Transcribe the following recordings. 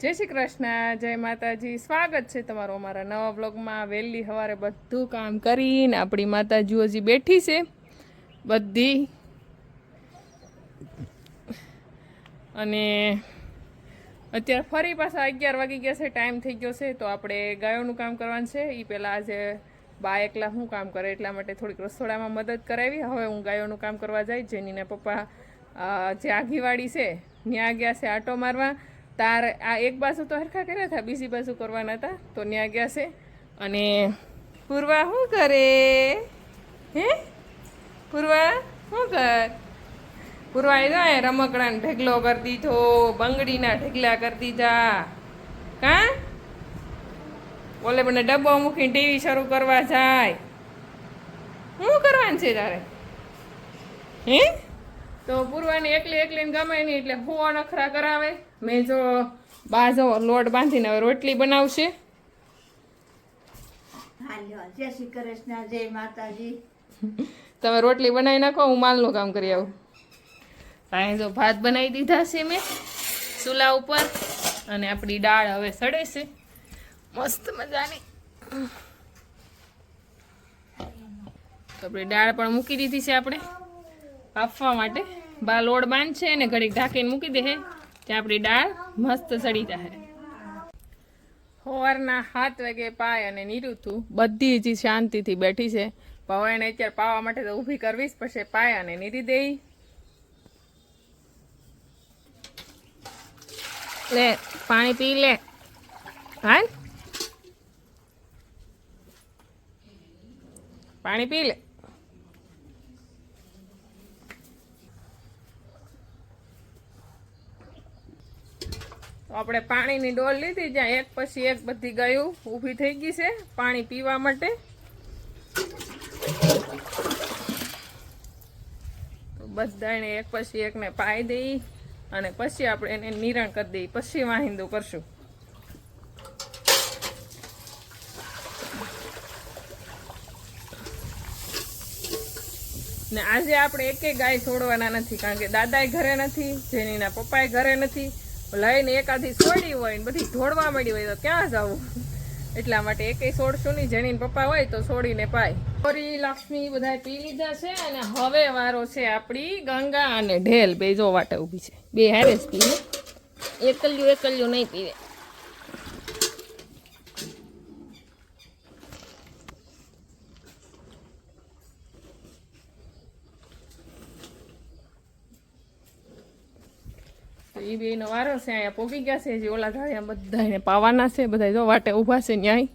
જય શ્રી કૃષ્ણ, જય માતાજી. સ્વાગત છે તમારું અમારા નવા બ્લોગમાં વહેલી સવારે બધું કામ કરીને આપણી માતાજીઓ હજી બેઠી છે. બધી. અને અત્યારે ફરી પાછા અગિયાર વાગી ગયા છે, ટાઈમ થઈ ગયો છે, તો આપણે ગાયોનું કામ કરવાનું છે. એ પહેલાં આજે બા એકલા શું કામ કરે એટલા માટે થોડીક રસોડામાં મદદ કરાવી. હવે હું ગાયોનું કામ કરવા જાય. જેનીના પપ્પા જે આગીવાડી છે ત્યાં ગયા છે આટો મારવા. તાર આ એક બાજુ તો હરખા કર્યા હતા, બીજી બાજુ કરવાના હતા, તો ત્યાં ગયા છે. અને પૂર્વા શું કરે? હે? પૂર્વા શું કર? પૂર્વા એ જાય રમકડાને ઢગલો કરી દીધો, બંગડીના ઢગલા કરી દીધા. કા? ઓલે મને ડબ્બો મૂકીને ટીવી શરૂ કરવા જાય. શું કરવાનું છે તારે? હે? તો પૂર્વાની એકલી એકલીને ગમે નહીં એટલે હો નખરા કરાવે. મેં જો બા જો લોટ બાંધીને હવે રોટલી બનાવશે. જય શ્રી કૃષ્ણ જય માતાજી. તમે રોટલી બનાવી નાખો હું માલનું કામ કરી આવું. અહીં જો ભાત બનાવી દીધા છે મેં ચૂલા ઉપર અને આપણી દાળ હવે સડે છે. મસ્ત મજાની. તો આપણી દાળ પણ મૂકી દીધી છે આપણે. આપવા માટે. બા લોડ બાંધશે અને ઘડીક ઢાંકીને મૂકી દે ત્યાં આપણી દાળ મસ્ત સડી જાય સવારના સાત વાગે પાય અને નિરુતુ બધી જ શાંતિથી બેઠી છે. પવાઈને અત્યારે પાવા માટે તો ઊભી કરવી જ પડશે. પાય અને નીરી દેઈ. લે, પાણી પી લે. હાલ. પાણી પી લે. આપણે પાણીની ડોલ લીધી, જ્યાં એક પછી એક બધી ગયું ઊભી થઈ ગઈ છે પાણી પીવા માટે. બધાને એક પછી એકને પાઈ દઈ અને પછી આપણે એને નિરણ કરી દઈએ પછી વાહિંદુ કરશું. ને આજે આપણે એકે ગાય છોડવાના નથી, કારણ કે દાદાએ ઘરે નથી, જેનીના પપ્પાએ ઘરે નથી. લઈને એકાદી છોડી હોય ને બધી ઢોળવા મળી હોય તો ક્યાં જવું? એટલા માટે એકેય છોડશું નહીં જેની પપ્પા હોય તો છોડીને પાય. ગૌરી લક્ષ્મી બધા પી લીધા છે અને હવે વારો છે આપણી ગંગા અને ઢેલ. બે જો વાટે ઊભી છે. બે હારે જ પીવે એકલ્યું એકલ્યું નહીં પીવે. એ બે નો વારો છે, અહીંયા પોગી ગયા છે જે ઓલા ધાળિયા બધા એને પાવાના છે બધા જો વાટે ઊભા છે ન્યાય.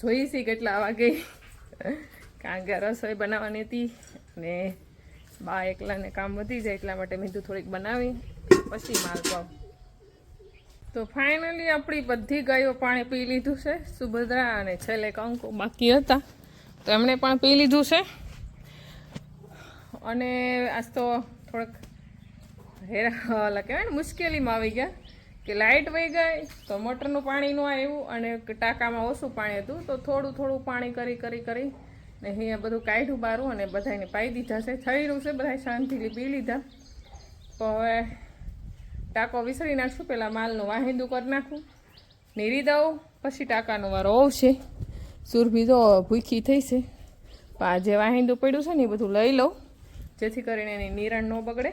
જોઈ છે કેટલા વાગે. કારણ રસોઈ બનાવવાની હતી ને બા એકલાને કામ વધી જાય એટલા માટે મેં થોડીક બનાવી, પછી માલ પાવ તો ફાઇનલી આપણી બધી ગાયો પાણી પી લીધું છે, સુભદ્રા અને છેલ્લે કંકુ બાકી હતા. તો એમણે પણ પી લીધું છે. અને આજ તો થોડોક હેરા ઓલા કહેવાય ને, મુશ્કેલીમાં આવી ગયા કે લાઇટ વહી ગઈ તો મોટરનું પાણી ન આવ્યું અને ટાંકામાં ઓછું પાણી હતું તો થોડું થોડું પાણી કરી કરી કરી ને અહીંયા બધું કાઢ્યું બારું અને બધાને પાઈ દીધા છે. થઈ રહ્યું છે બધા શાંતિથી પી લીધા. તો હવે ટાંકો વિસરી નાખશું પહેલાં માલનું વાહિંદું કરી નાખું. નીરી દઉં, પછી ટાંકાનો વારો આવશે. સુરભી તો ભૂખી થઈ છે. પણ આ જે વાહિંદું પડ્યું છે ને એ બધું લઈ લઉં, જેથી કરીને એની નિરણ ન બગડે.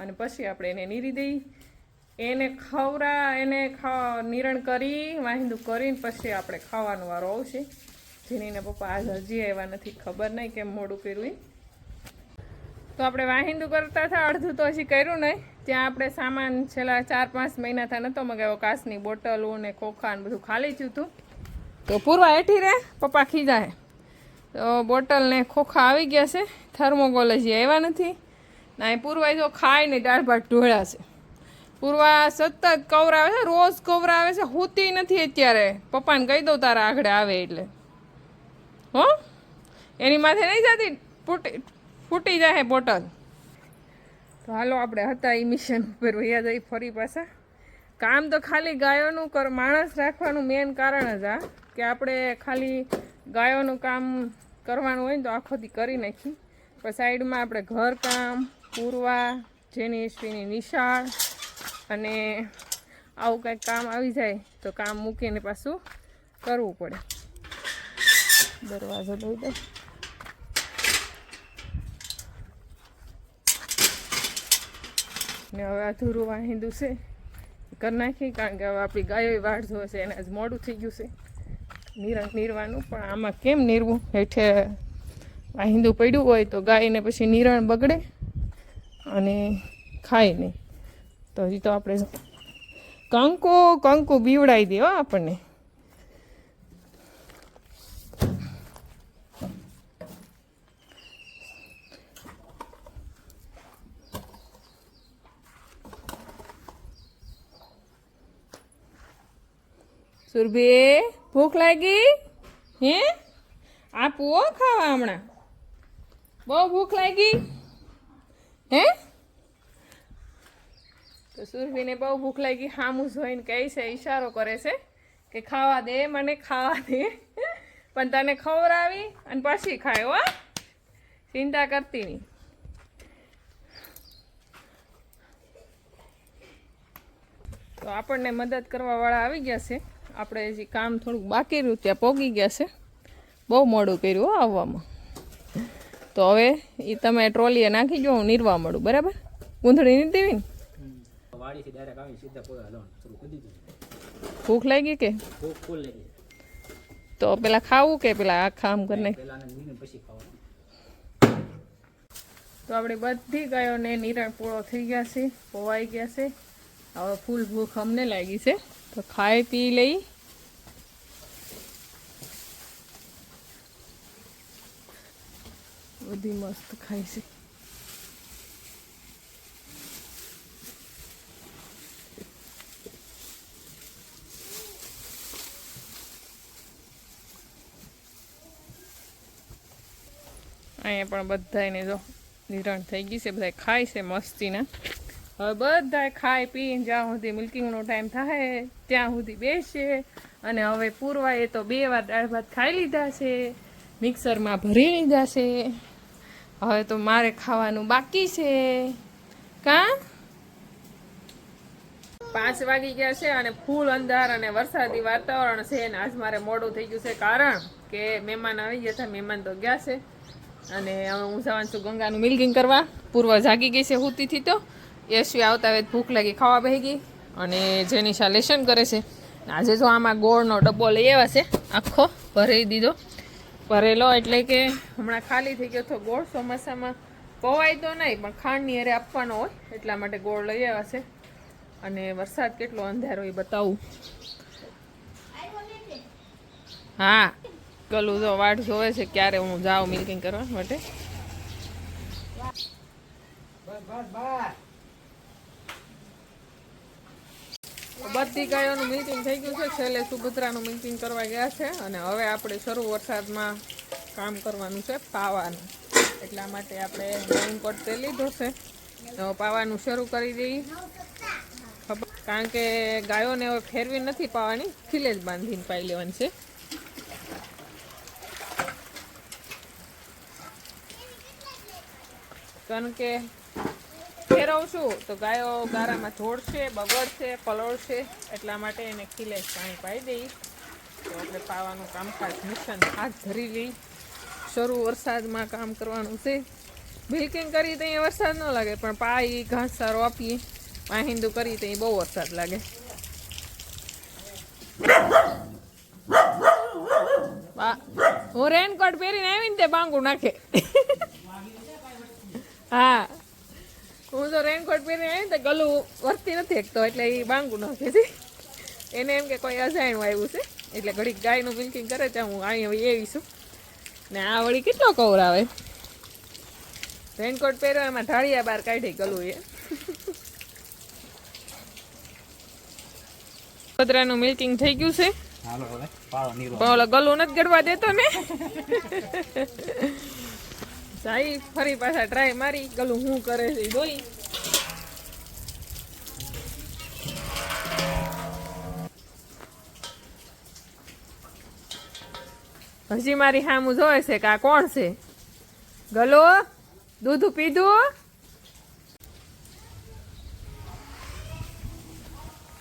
અને પછી આપણે એને નીરી દઈ. એને ખવરા, એને નિરણ કરી વાહિંદુ કરીને પછી આપણે ખાવાનો વારો આવશે. જેનીને પપ્પા આજ હજી આવ્યા નથી, ખબર નહીં કેમ મોડું કર્યું તો આપણે વાહિંદુ કરતા હતા, અડધું તો હજી કર્યું નહીં. ત્યાં આપણે સામાન છેલ્લા ચાર પાંચ મહિના થયા નહોતો મગાવ્યો. કાચની બોટલો ને ખોખા ને બધું ખાલી જ હતું. તો પૂર્વા હેઠી રે પપ્પા ખીજા હે તો બોટલ ને ખોખા આવી ગયા છે. થર્મોગોલ હજી આવ્યા નથી. ના, એ પૂર્વા જો નહીં, દાળ ભાત ઢોળ્યા છે. પૂર્વા સતત કવરાવે છે, રોજ કવરાવે છે, હોતી નથી અત્યારે. પપ્પાને કહી દઉં તારા આગળ આવે એટલે. હો? એની માથે નહીં જતી? ફૂટી ફૂટી જાય બોટલ. તો હાલો આપણે હતા એ મિશન ઉપર, વૈયા જઈ ફરી પાછા. કામ તો ખાલી ગાયોનું કર, માણસ રાખવાનું મેન કારણ જ આ, કે આપણે ખાલી ગાયોનું કામ કરવાનું હોય ને તો આખોથી કરી નાખી. પણ સાઈડમાં આપણે ઘરકામ પૂરવા, જેની ઈશ્વીની નિશાળ અને આવું કંઈક કામ આવી જાય તો કામ મૂકીને પાછું કરવું પડે. દરવાજો લઈ દો ને હવે અધૂરું વાહિંદું છે. કરી નાખી કારણ કે હવે આપણી ગાયો વાળ જોવે છે એને આજ મોડું થઈ ગયું છે. નિરણ નીરવાનું, પણ આમાં કેમ નીરવું? હેઠે વાહિંદુ પડ્યું હોય તો ગાયને પછી નિરણ બગડે. અને ખાય નહીં. તો હજી તો આપણે કંકુ કંકુ બીવડાવી દે હો આપણને. સુરભી, ભૂખ લાગી? હે? આપવો ખાવા હમણાં. બહુ ભૂખ લાગી? હે? તો સુરભીને બહુ ભૂખ લાગી, હામું જોઈને કહે છે, ઈશારો કરે છે કે ખાવા દે, મને ખાવા દે. પણ તને ખવડાવી અને પછી ખાય, હો. ચિંતા કરતી નહીં. તો આપણને મદદ કરવા વાળા આવી ગયા છે. આપણે હજી કામ થોડુંક બાકી રહ્યું, ત્યાં પોગી ગયા છે. બહુ મોડું કર્યું આવવામાં. તો હવે એ તમે ટ્રોલીએ નાખી જો, હું નીરવા મળું, બરાબર? ઊંધણી નીર દેવી ને? ભૂખ લાગી કે? તો પેલા ખાવું કે પેલા આખા આમ કરીને તો આપણી બધી ગાયોને નિરણ પૂળો થઈ ગયા છે પોવાઈ ગયા છે. હવે ફૂલ ભૂખ અમને લાગી છે. તો ખાઈ પી લઈ. બધી મસ્ત ખાય છે અહીંયા પણ બધાને જો નિરણ થઈ ગઈ છે બધા ખાય છે મસ્તીને. હવે બધા ખાઈ પી જ્યાં સુધી મિલ્કિંગનો ટાઈમ થાય, ત્યાં સુધી બેસશે અને હવે પૂરવાએ તો બે વાર દાળ ભાત ખાઈ લીધા છે, મિક્સરમાં ભરી લીધા છે. હવે તો મારે ખાવાનું બાકી છે. કા? પાંચ વાગી ગયા છે અને ફૂલ અંધાર અને વરસાદી વાતાવરણ છે અને આજ મારે મોડું થઈ ગયું છે કારણ કે મહેમાન આવી ગયા હતા, મહેમાન તો ગયા છે. અને હવે હું જવાનું છું ગંગાનું મિલ્કિંગ કરવા. પૂર્વ જાગી ગઈ છે હુતીથી તો. યશવી આવતા વેત ભૂખ લાગી, ખાવા બેસી ગઈ અને જેનિશા લેશન કરે છે. આજે જો આમાં ગોળનો ડબ્બો લઈ આવ્યા છે. આખો ભરી દીધો. ભરેલો એટલે કે હમણાં ખાલી થઈ ગયો તો ગોળ ચોમાસામાં પવાય તો નહીં, પણ ખાંડની અરે આપવાનો હોય એટલા માટે ગોળ લઈ આવ્યા છે. અને વરસાદ કેટલો અંધારો એ બતાવું. હા કલું તો વાટ જોવે છે ક્યારે હું જાઉં મિલ્કિંગ કરવા માટે. બધી ગાયોનું મિલ્કિંગ થઈ ગયું છે. છેલ્લે સુભદ્રાનું મિલ્કિંગ કરવા ગયા છે અને હવે આપણે શરૂ વરસાદમાં કામ કરવાનું છે પાવાનું. એટલા માટે આપણે રેઇનકોટ તે લીધો છે. પાવાનું શરૂ કરી દઈએ. કારણ કે ગાયોને હવે ફેરવી નથી પાવાની. ખીલે જ બાંધીને પાઈ લેવાની છે. કારણ કે ફેરવશું તો ગાયો ગારામાં ઢોળશે બગડશે પલળશે એટલા માટે એને ખીલે પાણી પાઈ દઈ તો આપણે પાવાનું કામકાજ મિશન હાથ ધરી લઈ. શરૂ વરસાદમાં કામ કરવાનું છે. બિલ્કિંગ કરી તો વરસાદ ન લાગે, પણ પાઈ ઘાસ સારો આપીએ. પાહિંદુ કરી તો બહુ વરસાદ લાગે. હું રેનકોટ પહેરીને આવીને તે બાંગુ નાખે. હા. હું તો રેનકોટ પહેરીને આવી તો ગલું વર્તી નથી એકતો એટલે એ બાંગું નાખે છે એને એમ કે કોઈ અજાણ્યું આવ્યું છે એટલે ઘડીક ગાયનું મિલ્કિંગ કરે ત્યાં હું અહીં એવી છું. ને આ વળી કેટલો કવર આવે? રેનકોટ પહેર્યો એમાં ઢાળિયા બહાર કાઢી ગલું એ. પતરાનું મિલ્કિંગ થઈ ગયું છે. ઓલો ગલું નથી ગડવા દેતો ને. સાઈ ફરી પાછા ટ્રાય મારી, ગલું હું કરે છે જોઈ. હજી મારી હામું જોવે છે કે આ કોણ છે? ગલો, દૂધ પીધું?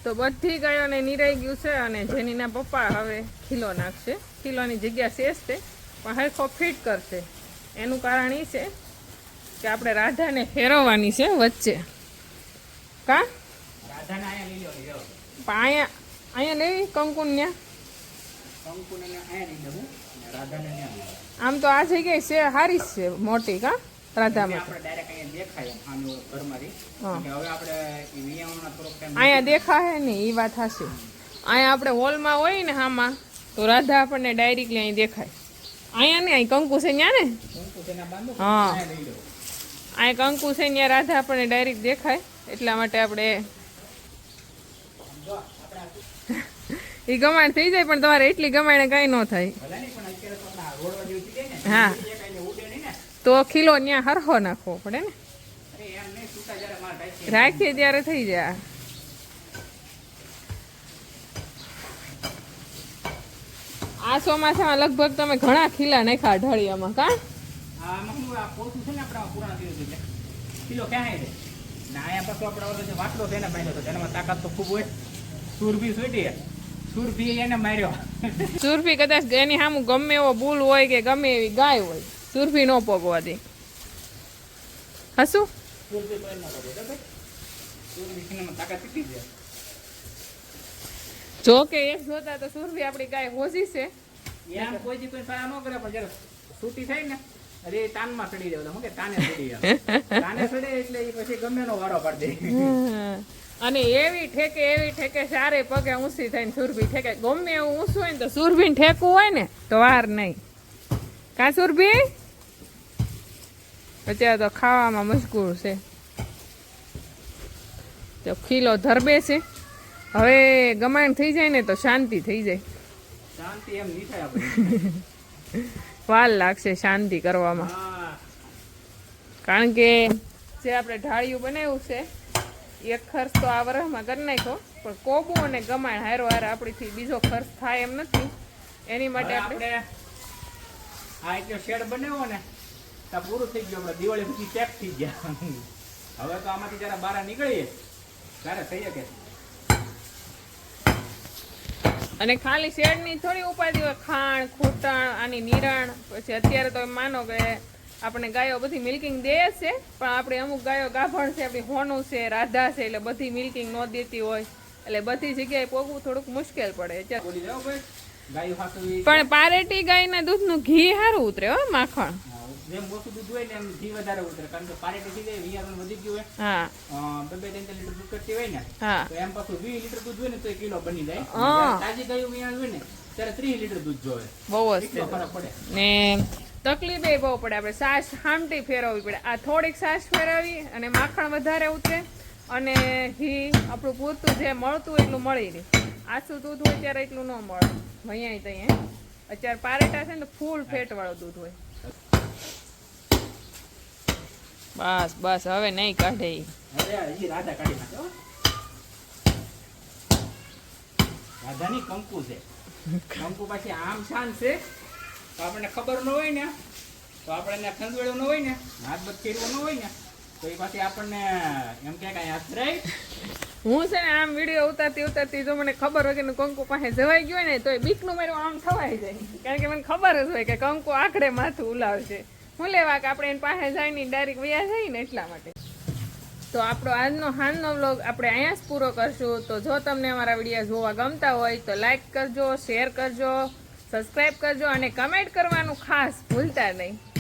તો બધી ગાયોને નિરાઈ ગયું છે અને જેનીના પપ્પા હવે ખીલો નાખશે. ખીલોની જગ્યા શેષ છે, પણ હરખો ફિટ કરશે. એનું કારણ એ છે કે આપણે રાધાને ફેરવવાની છે વચ્ચે. કા. પણ અહીંયા અહીંયા લેવી કંકુને ત્યાં આમ તો આ જગ્યાએ છે જ છે મોટી કા? રાધામાં. અહીંયા દેખાય ને એ વાત હશે અહીંયા આપણે હોલમાં હોય ને આમાં તો રાધા આપણને ડાયરેક્ટલી અહીં દેખાય. અહીંયા ને અહીં કંકુ છે ત્યાં ને હા. અહીંયા કંકુ છે ત્યાં રાધા આપણને ડાયરેક્ટ દેખાય એટલા માટે આપણે એ ગમાણ થઈ જાય પણ તમારે એટલી ગમાણે કાંઈ ન થાય નહીં હા. નહીં તો કિલો ત્યાં હરખો નાખવો પડે ને નહીં રાખીએ ત્યારે થઈ જાય આ ચોમાસામાં લગભગ તમે ઘણા ખીલા નાખ્યા ઢળિયામાં કા? આ પોતું છે ને આપણા પુરાણા દિવસ એટલે. કિલો ક્યાં છે? ને અહીંયા પાછો આપણે ઓલો જે વાટલો છે એને બાંધ્યો હતો તેનામાં તાકાત તો ખૂબ હોય. સુરભી સોટી સુરભી એને માર્યો. સુરભી કદાચ એની સામું ગમે એવો બુલ હોય કે ગમે એવી ગાય હોય સુરભી ન પોગવા દે. હસું? સુરભી કોઈ ન કરે બરાબર સુરભી તાકાત કેટલી છે? જો કે એક જોતા તો સુરભી આપણી ગાય હોજી છે. એમ કોઈ જી કોઈ સારા ન કરે પણ જ્યારે સૂટી થાય ને અરે તાનમાં ચડી જાય હું કે તાને ચડી જાય. તાને ચડે એટલે એ પછી ગમે નો વારો પાડી દે. અને એવી ઠેકે એવી ઠેકે સારે પગે ઊંચી થઈને સુરભી ઠેકે. ગમે એવું ઊંચું હોય ને તો સુરભીને ઠેકવું હોય ને તો વાર નહીં. કા સુરભી? અત્યારે તો ખાવામાં મશગુલ છે. તો ખીલો ધરબે છે. હવે ગમાણ થઈ જાય ને તો શાંતિ થઈ જાય. શાંતિ એમ નહીં થાય આપણે. વાલ લાગશે શાંતિ કરવામાં. હા. કારણ કે જે આપણે ઢાળિયું બનાવ્યું છે એક ખર્ચ તો આ વરસમાં કરી નાખ્યો. પણ કોબુ અને ગમાણ હારો હાર આપણીથી બીજો ખર્ચ થાય એમ નથી. એની માટે આપણે આપણે આ એટલો શેડ બનાવ્યો ને તો પૂરું થઈ ગયું આપણે. દિવાળી પછી ચેક થઈ ગયા. હવે તો આમાંથી જરા બહાર નીકળીએ. ત્યારે થઈ શકે? અને ખાલી શેડની થોડી ઉપાધિ હોય ખાણ ખૂટણ આની નિરણ પછી અત્યારે તો માનો કે આપણે ગાયો બધી મિલ્કિંગ દે છે પણ આપણે અમુક ગાયો ગાભણ છે આપણી હોનું છે રાધા છે એટલે બધી મિલ્કિંગ ન દેતી હોય એટલે બધી જગ્યાએ પોગવું થોડુંક મુશ્કેલ પડે. પણ પારેટી ગાયના દૂધનું ઘી સારું ઉતરે હો માખણ. જેમ ઓછું દૂધ હોય ને એમ ઘી વધારે ઉતરે. કારણ કે પારેટી થઈ જાય વિયારણ વધી ગયું હોય. બે બે ત્રણ લીટર દૂધ કરતી હોય ને તો એમ પાછું વીસ લીટર દૂધ હોય ને તો કિલો બની જાય. તાજી ગયું વિયાણ હોય ને ત્યારે ત્રીસ લીટર દૂધ જોવે. બહુ જ ફરક પડે. ને તકલીફ એ બહુ પડે. આપણે સાસ હામટી ફેરવવી પડે. આ થોડીક સાસ ફેરવી અને માખણ વધારે ઉતરે અને ઘી આપણું પૂરતું જે મળતું એટલું મળી રહે. આછું દૂધ હોય ત્યારે એટલું ન મળે. અહીંયા ત્યાં અત્યારે પારેટા છે ને ફૂલ ફેટ વાળું દૂધ હોય. બસ બસ હવે નહીં કાઢે ઈ. રાધા કાઢી નાખે હો. રાધાની કંકુ છે કંકુ પાછી આમ શાન છે તો આપણને ખબર ન હોય ને તો આપણે એને ખંજવાળ્યું ન હોય ને હાથ બધ ફેરવો ન હોય ને તો એ પાછી આપણને એમ કે કાંઈ હાથ હું છે ને આમ વીડિયો ઉતારતી ઉતારતી જો મને ખબર હોય કે કંકુ પાસે જવાઈ ગયો ને તો એ બીકનું મારું આમ થવાઈ જાય કારણ કે મને ખબર જ હોય કે કંકુ આખડે માથું ઉલાવશે હું લેવા કે આપણે એની પાસે જઈને ડાયરેક્ટ વ્યા જઈએ ને એટલા માટે. તો આપણો આજનો હાલનો વ્લોગ આપણે અહીંયા જ પૂરો કરશું. તો જો તમને અમારા વીડિયો જોવા ગમતા હોય તો લાઇક કરજો શેર કરજો સબસ્ક્રાઈબ કરજો અને કમેન્ટ કરવાનું ખાસ ભૂલતા નહીં.